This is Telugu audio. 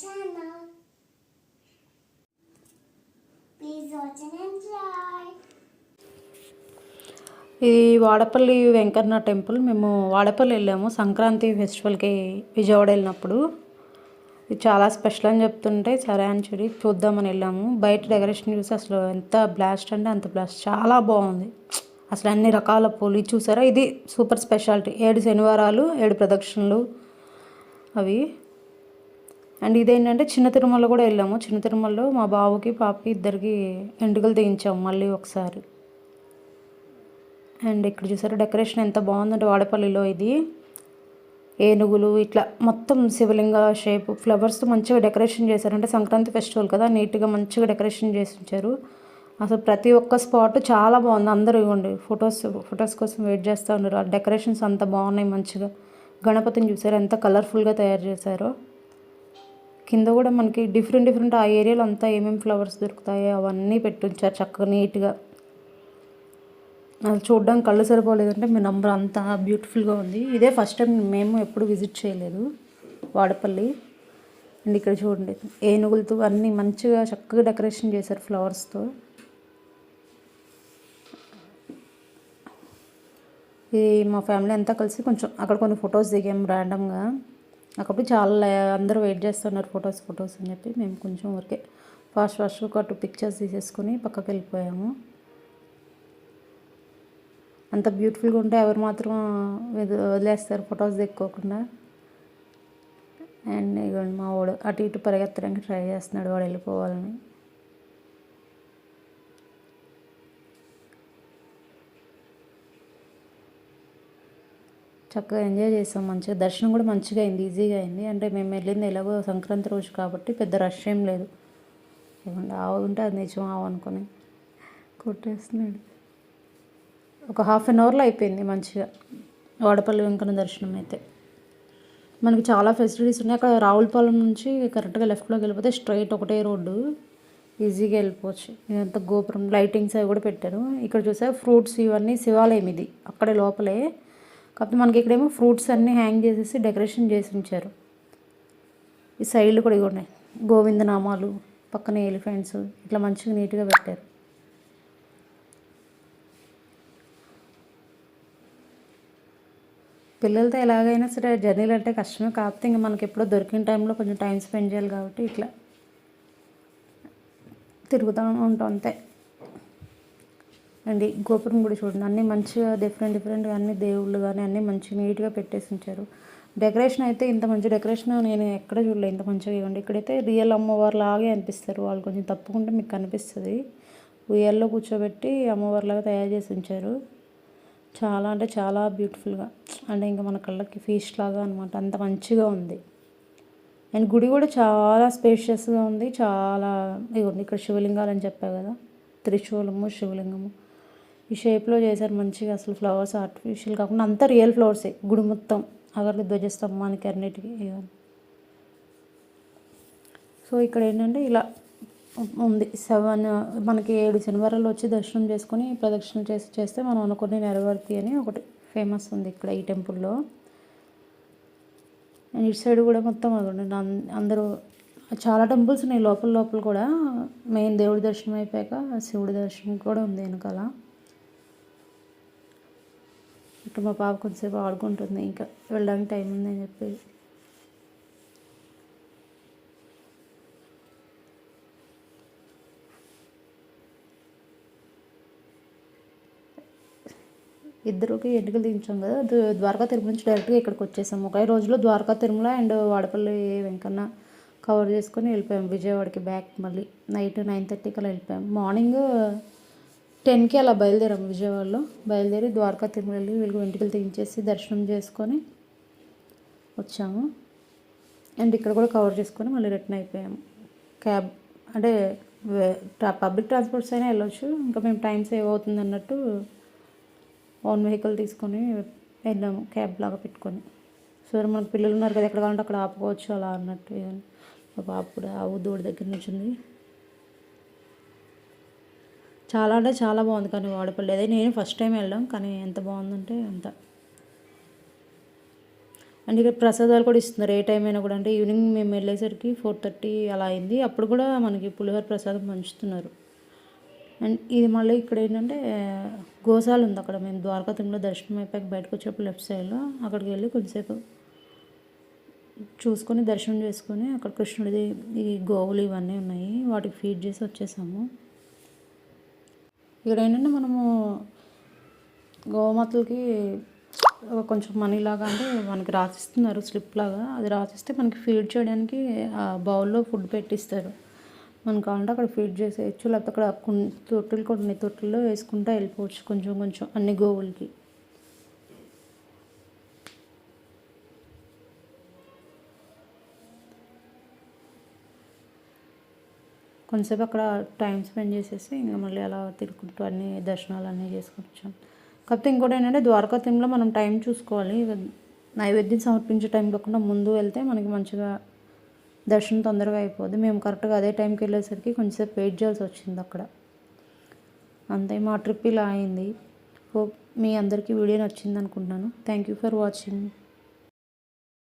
channel. Please watch and enjoy. ఇది వాడపల్లి వెంకన్న టెంపుల్ మేము వాడపల్లి వెళ్ళాము. సంక్రాంతి ఫెస్టివల్కి విజయవాడ వెళ్ళినప్పుడు. ఇది చాలా స్పెషల్ అని చెప్తుంటే సరే అని చెప్పి చూద్దామని వెళ్ళాము. బయట డెకరేషన్ చూసి అసలు ఎంత బ్లాస్ట్ అంటే అంత బ్లాస్ట్. చాలా బాగుంది. అసలు అన్ని రకాల పూలు చూసారా? ఇది సూపర్ స్పెషాలిటీ. ఏడు శనివారాలు ఏడు ప్రదక్షిణలు అవి. అండ్ ఇదేంటంటే చిన్న తిరుమల కూడా వెళ్ళాము. చిన్న తిరుమలలో మా బావుకి పాపకి ఇద్దరికి ఎంటుకలు తీయించాము మళ్ళీ ఒకసారి. అండ్ ఇక్కడ చూసారు డెకరేషన్ ఎంత బాగుందంటే వాడపల్లిలో ఇది. ఏనుగులు ఇట్లా మొత్తం శివలింగ షేప్ ఫ్లవర్స్తో మంచిగా డెకరేషన్ చేశారు అంటే సంక్రాంతి ఫెస్టివల్ కదా నీట్గా మంచిగా డెకరేషన్ చేసి ఉంచారు అసలు ప్రతి ఒక్క స్పాట్ చాలా బాగుంది. అందరూ ఇవ్వండి ఫొటోస్ ఫొటోస్ కోసం వెయిట్ చేస్తూ ఉన్నారు. ఆ డెకరేషన్స్ అంత బాగున్నాయి మంచిగా. గణపతిని చూసారు ఎంత కలర్ఫుల్గా తయారు చేశారో. కింద కూడా మనకి డిఫరెంట్ డిఫరెంట్ ఆ ఏరియాలో అంతా ఏమేమి ఫ్లవర్స్ దొరుకుతాయో అవన్నీ పెట్టుంచారు చక్కగా నీట్గా అది చూడడానికి కళ్ళు సరిపోలేదంటే మీ నంబర్ అంత బ్యూటిఫుల్గా ఉంది. ఇదే ఫస్ట్ టైం మేము ఎప్పుడు విజిట్ చేయలేదు వాడపల్లి. అండ్ ఇక్కడ చూడండి ఏనుగులతో అన్నీ మంచిగా చక్కగా డెకరేషన్ చేశారు ఫ్లవర్స్తో ఇది మా ఫ్యామిలీ అంతా కలిసి కొంచెం అక్కడ కొన్ని ఫొటోస్ దిగాము ర్యాండమ్గా అక్కడ చాలా అందరూ వెయిట్ చేస్తున్నారు ఫొటోస్ ఫొటోస్ అని చెప్పి. మేము కొంచెం ఊరికే ఫాస్ట్ ఫాస్ట్గా ఒక టూ పిక్చర్స్ తీసేసుకొని పక్కకి వెళ్ళిపోయాము. అంత బ్యూటిఫుల్గా ఉంటే ఎవరు మాత్రం వదిలేస్తారు వదిలేస్తారు ఫొటోస్ దిక్కోకుండా. అండ్ ఇగోండి మా వాడు అటు ఇటు పరిగెత్తడానికి ట్రై చేస్తున్నాడు వాడు వెళ్ళిపోవాలని. చక్కగా ఎంజాయ్ చేసాం మంచిగా. దర్శనం కూడా మంచిగా అయింది ఈజీగా అయింది. అంటే మేము వెళ్ళింది ఎలాగో సంక్రాంతి రోజు కాబట్టి పెద్ద రష్ ఏం లేదు. ఏమంటే ఆవు ఉంటే అది నిజం ఆవు అనుకుని కొట్టేస్తున్నాడు. ఒక హాఫ్ అన్ అవర్లో అయిపోయింది మంచిగా. వాడపల్లి వెంకన్న దర్శనం అయితే. మనకి చాలా ఫెసిలిటీస్ ఉన్నాయి. అక్కడ రావులపాలెం నుంచి కరెక్ట్గా లెఫ్ట్లోకి వెళ్ళిపోతే స్ట్రైట్ ఒకటే రోడ్డు. ఈజీగా వెళ్ళిపోవచ్చు. ఇదంతా గోపురం లైటింగ్స్ అవి కూడా పెట్టారు. ఇక్కడ చూసా ఫ్రూట్స్ ఇవన్నీ శివాలయం ఇది. అక్కడే లోపలే కాకపోతే మనకి ఇక్కడేమో ఫ్రూట్స్ అన్నీ హ్యాంగ్ చేసేసి డెకరేషన్ చేసి ఉంచారు. ఈ సైడ్లు కూడా ఇవి ఉన్నాయి గోవిందనామాలు పక్కన ఎలిఫెంట్స్ ఇట్లా మంచిగా నీట్గా పెట్టారు. పిల్లలతో ఎలాగైనా సరే జర్నీలు అంటే కష్టమే. కాకపోతే ఇంకా మనకి ఎప్పుడో దొరికిన టైంలో కొంచెం టైం స్పెండ్ చేయాలి కాబట్టి ఇట్లా తిరుగుతూ ఉంటాం అంతే. అండి గోపురం కూడా చూడండి. అన్నీ మంచిగా డిఫరెంట్ డిఫరెంట్గా అన్ని దేవుళ్ళు కానీ అన్నీ మంచి నీట్గా పెట్టేసి ఉంచారు. డెకరేషన్ అయితే ఇంత మంచి డెకరేషన్ నేను ఎక్కడ చూడలేదు ఇంత మంచిగా ఇవ్వండి. ఇక్కడైతే రియల్ అమ్మవారు లాగే అనిపిస్తారు. వాళ్ళు కొంచెం తప్పుకుంటే మీకు కనిపిస్తుంది. ఉయ్యాల్లో కూర్చోబెట్టి అమ్మవారిలాగా తయారు చేసి ఉంచారు. చాలా అంటే చాలా బ్యూటిఫుల్గా అంటే ఇంకా మన కళ్ళకి ఫీస్ట్ లాగా అనమాట అంత మంచిగా ఉంది. అండ్ గుడి కూడా చాలా స్పేషియస్గా ఉంది. చాలా ఇదిగోండి ఇక్కడ శివలింగాలు అని చెప్పావు కదా. త్రిశూలము శివలింగము. ఈ షేప్లో చేశారు మంచిగా. అసలు ఫ్లవర్స్ ఆర్టిఫిషియల్ కాకుండా అంతా రియల్ ఫ్లవర్సే గుడి మొత్తం. అగర్లు ధ్వజస్తంభానికి అన్నిటికీ సో ఇక్కడ ఏంటంటే ఇలా ఉంది. సెవెన్ మనకి ఏడు శనివారాలు వచ్చి దర్శనం చేసుకొని ప్రదక్షిణ చేసి చేస్తే మనం అనుకుని నెరవర్తి అని ఒకటి ఫేమస్ ఉంది ఇక్కడ ఈ టెంపుల్లో. అండ్ ఇటు సైడ్ కూడా మొత్తం అదండి అందరూ చాలా టెంపుల్స్ ఉన్నాయి. లోపల లోపల కూడా మెయిన్ దేవుడి దర్శనం అయిపోయాక శివుడి దర్శనం కూడా ఉంది వెనకాల. ఇప్పుడు మా పాప కొంచెంసేపు ఆడుకుంటుంది ఇంకా వెళ్ళడానికి టైం ఉంది అని చెప్పి ఇద్దరికి ఎన్నికలు దించాం కదా ద్వారకా తిరుమల నుంచి డైరెక్ట్గా ఇక్కడికి వచ్చేసాం. ఒకే రోజులో ద్వారకా తిరుమల అండ్ వాడపల్లి వెంకన్న కవర్ చేసుకొని వెళ్ళిపోయాం. విజయవాడకి బ్యాక్ మళ్ళీ నైట్ నైన్ థర్టీకి అలా వెళ్ళిపోయాం. మార్నింగ్ టెన్కి అలా బయలుదేరాం విజయవాడలో. బయలుదేరి ద్వారకా తిరుమల వెళ్ళి వీళ్ళకి వెంట్రుకలు తీయించేసి దర్శనం చేసుకొని వచ్చాము. అండ్ ఇక్కడ కూడా కవర్ చేసుకొని మళ్ళీ రిటర్న్ అయిపోయాము. క్యాబ్ అంటే పబ్లిక్ ట్రాన్స్పోర్ట్స్ అయినా వెళ్ళొచ్చు. ఇంకా మేము టైం సేవ్ అవుతుంది అన్నట్టు ఓన్ వెహికల్ తీసుకొని వెళ్ళాము క్యాబ్ లాగా పెట్టుకొని. సో మనకు పిల్లలు ఉన్నారు కదా ఎక్కడ కావాలంటే అక్కడ ఆపుకోవచ్చు అలా అన్నట్టు మా పాప కూడా ఆ దూడి దగ్గర నుంచి ఉంది. చాలా అంటే చాలా బాగుంది కానీ వాడపల్లి అదే నేను ఫస్ట్ టైం వెళ్ళాం కానీ ఎంత బాగుందంటే అంత. అండ్ ఇక్కడ ప్రసాదాలు కూడా ఇస్తున్నారు. ఏ టైం అయినా కూడా. అంటే ఈవినింగ్ మేము వెళ్ళేసరికి ఫోర్ థర్టీ అలా అయింది. అప్పుడు కూడా మనకి పులిహోర ప్రసాదం పంచుతున్నారు. అండ్ ఇది మళ్ళీ ఇక్కడ ఏంటంటే గోశాల ఉంది అక్కడ. మేము ద్వారకా తిరుమల దర్శనం అయిపోయాక బయటకు వచ్చేటప్పుడు లెఫ్ట్ సైడ్లో అక్కడికి వెళ్ళి కొంచెంసేపు చూసుకొని దర్శనం చేసుకొని అక్కడ కృష్ణుడిది ఈ గోవులు ఇవన్నీ ఉన్నాయి. వాటికి ఫీడ్ చేసి వచ్చేసాము. ఇక్కడ ఏంటంటే మనము గోమాతలకి కొంచెం మనీ లాగా అంటే మనకి రాసిస్తున్నారు స్లిప్ లాగా. అది రాసిస్తే మనకి ఫీడ్ చేయడానికి ఆ బౌల్లో ఫుడ్ పెట్టిస్తారు. మనకు కావాలంటే అక్కడ ఫీడ్ చేసేయచ్చు. లేకపోతే అక్కడ కొన్ని తొట్టులు కొన్ని తొట్టుల్లో వేసుకుంటూ వెళ్ళిపోవచ్చు కొంచెం కొంచెం అన్ని గోవులకి. కొంతసేపు అక్కడ టైం స్పెండ్ చేసేసి ఇంకా మళ్ళీ అలా తిరుగుకుంటూ అన్ని దర్శనాలు అన్నీ చేసుకొని వచ్చాం. కాకపోతే ఇంకోటి ఏంటంటే ద్వారకా తిరుమల మనం టైం చూసుకోవాలి. నైవేద్యం సమర్పించే టైం కాకుండా ముందు వెళ్తే మనకి మంచిగా దర్శనం తొందరగా అయిపోద్ది. మేము కరెక్ట్గా అదే టైంకి వెళ్ళేసరికి కొంచెంసేపు వెయిట్ చేయాల్సి వచ్చింది అక్కడ. అంతే మా ట్రిప్ ఇలా అయింది. హోప్ మీ అందరికీ వీడియో నచ్చింది అనుకుంటున్నాను. Thank you for watching